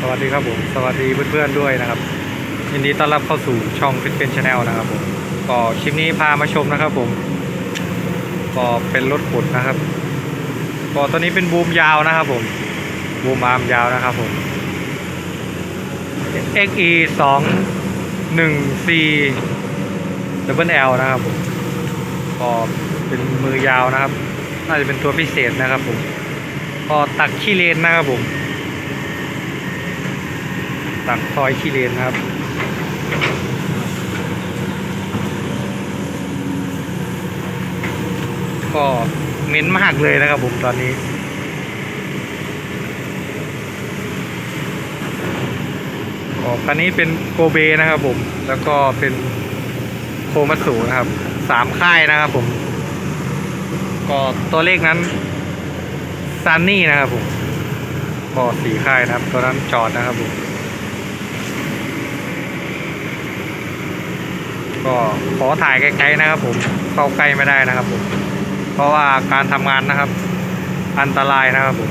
สวัสดีครับผม สวัสดีเพื่อนๆด้วยนะครับ ยินดีต้อนรับเข้าสู่ช่องฟิตเป็นชาแนลนะครับผมก็คลิปนี้พามาชมนะครับผม ก็เป็นรถขุดนะครับ ก็ตัวนี้เป็นบูมยาวนะครับผมบูมอาร์มยาวนะครับผม XE 2 1 C Double L นะครับผมก็เป็นมือยาวนะครับ น่าจะเป็นตัวพิเศษนะครับผมก็ตักขี้เลนนะครับผม ตักซอยขี้เลนครับ ก็เหม็นมากเลยนะครับผมตอนนี้ ก็คันนี้เป็นโกเบนะครับผม แล้วก็เป็นโคมัสุนะครับ สามค่ายนะครับผม ก็ตัวเลขนั้นซันนี่นะครับผมก็สี่ค่ายนะครับ ตัวนั้นจอดนะครับผม ก็ขอถ่ายไกลๆนะครับ ผมเข้าใกล้ไม่ได้นะครับผมเพราะว่าการทำงานนะครับ อันตรายนะครับผม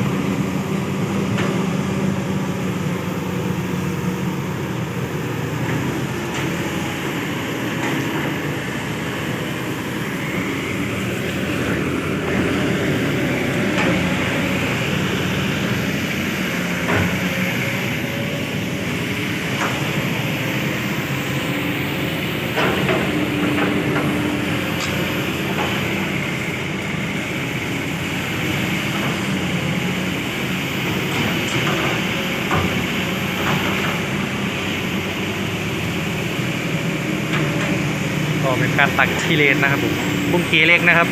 เป็นการตักขี้เลนนะครับผมบุ้งกีเล็กนะครับ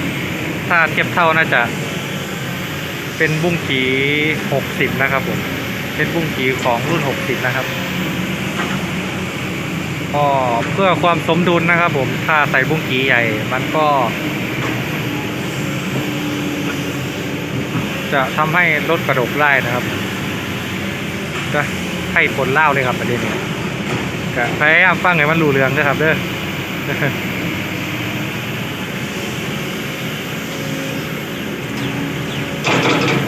ถ้าเทียบเท่าน่าจะ เป็นบุ้งกี60นะครับผมเป็นบุ้งกีของรุ่น60นะครับก็เพื่อความสมดุลนะครับ ผมถ้าใส่บุ้งกีใหญ่ มันก็ จะทำให้รถกระดกได้นะครับก็ให้ผลเล่าเลยครับประเด็นนี้ก็พยายามฟังให้มันรู้เรื่องด้วยครับเด้อ দেখেন